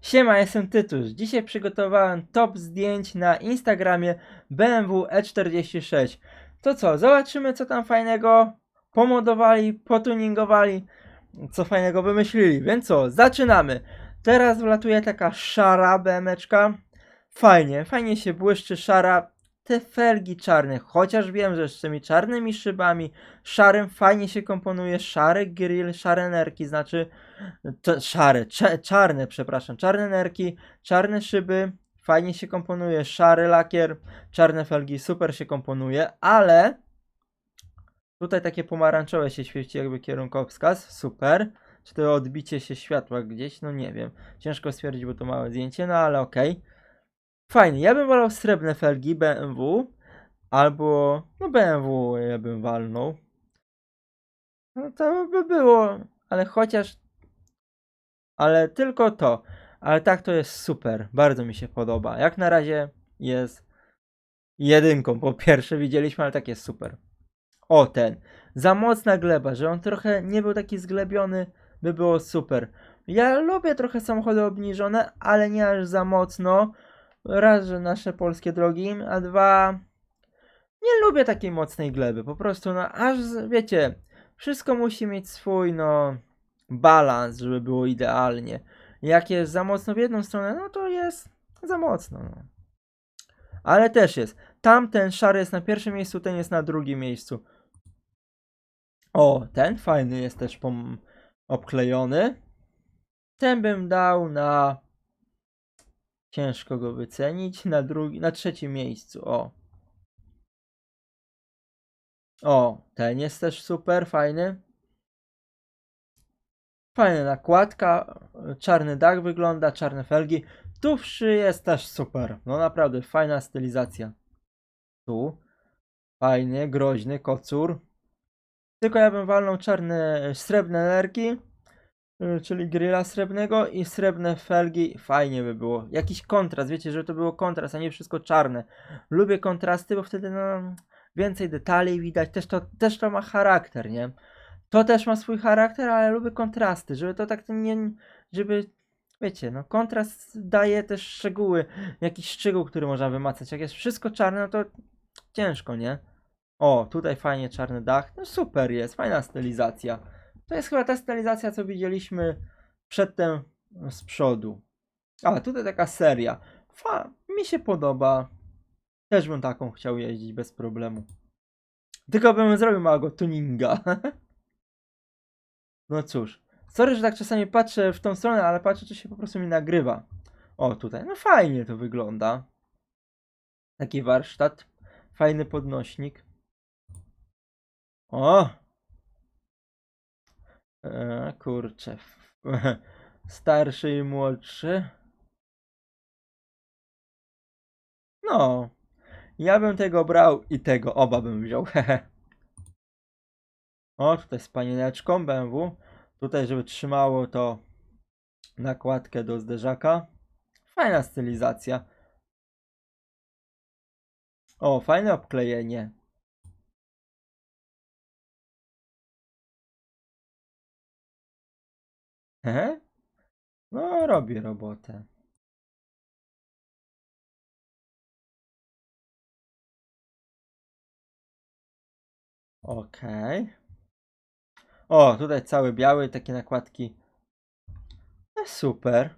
Siema, jestem Tytusz. Dzisiaj przygotowałem top zdjęć na Instagramie BMW E46. To co, zobaczymy co tam fajnego pomodowali, potuningowali, co fajnego wymyślili. Więc co, zaczynamy. Teraz wlatuje taka szara BMeczka. Fajnie, fajnie się błyszczy szara. Te felgi czarne, chociaż wiem, że z tymi czarnymi szybami, szarym fajnie się komponuje, szary grill, szare nerki, znaczy szare, czarne, przepraszam, czarne nerki, czarne szyby, fajnie się komponuje, szary lakier, czarne felgi, super się komponuje, ale tutaj takie pomarańczowe się świeci jakby kierunkowskaz, super. Czy to odbicie się światła gdzieś? No nie wiem. Ciężko stwierdzić, bo to małe zdjęcie, no ale okej. Fajnie, ja bym wolał srebrne felgi BMW, albo, no BMW ja bym walnął. No to by było, ale chociaż ale tylko to. Ale tak to jest super. Bardzo mi się podoba. Jak na razie jest jedynką. Po pierwsze widzieliśmy, ale tak jest super. O ten. Za mocna gleba, że on trochę nie był taki zglebiony, by było super. Ja lubię trochę samochody obniżone, ale nie aż za mocno. Raz, że nasze polskie drogi, a dwa... Nie lubię takiej mocnej gleby. Po prostu, no aż, wiecie, wszystko musi mieć swój, no balans, żeby było idealnie. Jak jest za mocno w jedną stronę, no to jest za mocno. No. Ale też jest. Tamten szary jest na pierwszym miejscu, ten jest na drugim miejscu. O, ten fajny jest też pom- obklejony. Ten bym dał na. Ciężko go wycenić. Na drugi, na trzecim miejscu. O. O, ten jest też super, fajny. Fajna nakładka, czarny dach wygląda, czarne felgi. Tu jest też super. No naprawdę, fajna stylizacja. Tu. Fajnie, groźny kocur. Tylko ja bym walnął czarne, srebrne nerki, czyli grilla srebrnego i srebrne felgi. Fajnie by było. Jakiś kontrast, wiecie, że to było kontrast, a nie wszystko czarne. Lubię kontrasty, bo wtedy no, więcej detali widać. Też to, też to ma charakter, nie? To też ma swój charakter, ale lubię kontrasty, żeby to tak nie, żeby, wiecie, no kontrast daje też szczegóły, jakiś szczegół, który można wymacać. Jak jest wszystko czarne, no to ciężko, nie? O, tutaj fajnie czarny dach, no super jest, fajna stylizacja. To jest chyba ta stylizacja, co widzieliśmy przedtem z przodu. A, tutaj taka seria. Fa, mi się podoba. Też bym taką chciał jeździć bez problemu. Tylko bym zrobił małego tuninga. No cóż. Sorry, że tak czasami patrzę w tą stronę, ale patrzę, czy się po prostu mi nagrywa. O, tutaj. No fajnie to wygląda. Taki warsztat. Fajny podnośnik. O! E, kurczę. Starszy i młodszy. No. Ja bym tego brał i tego. Oba bym wziął. O, tutaj z panieneczką BMW. Tutaj, żeby trzymało to nakładkę do zderzaka. Fajna stylizacja. O, fajne obklejenie. Hehe. No, robi robotę. Okej. O, tutaj cały biały, takie nakładki. No super.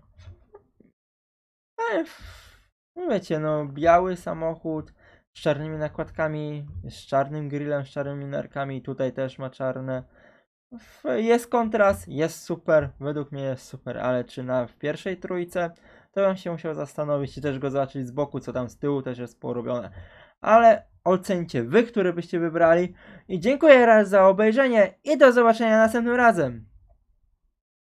Ale, no wiecie, no biały samochód z czarnymi nakładkami, z czarnym grillem, z czarnymi nerkami. Tutaj też ma czarne. Jest kontrast, jest super, według mnie jest super, ale czy na w pierwszej trójce, to bym się musiał zastanowić i też go zobaczyć z boku, co tam z tyłu też jest porobione. Ale ocencie wy, który byście wybrali. I dziękuję raz za obejrzenie i do zobaczenia następnym razem.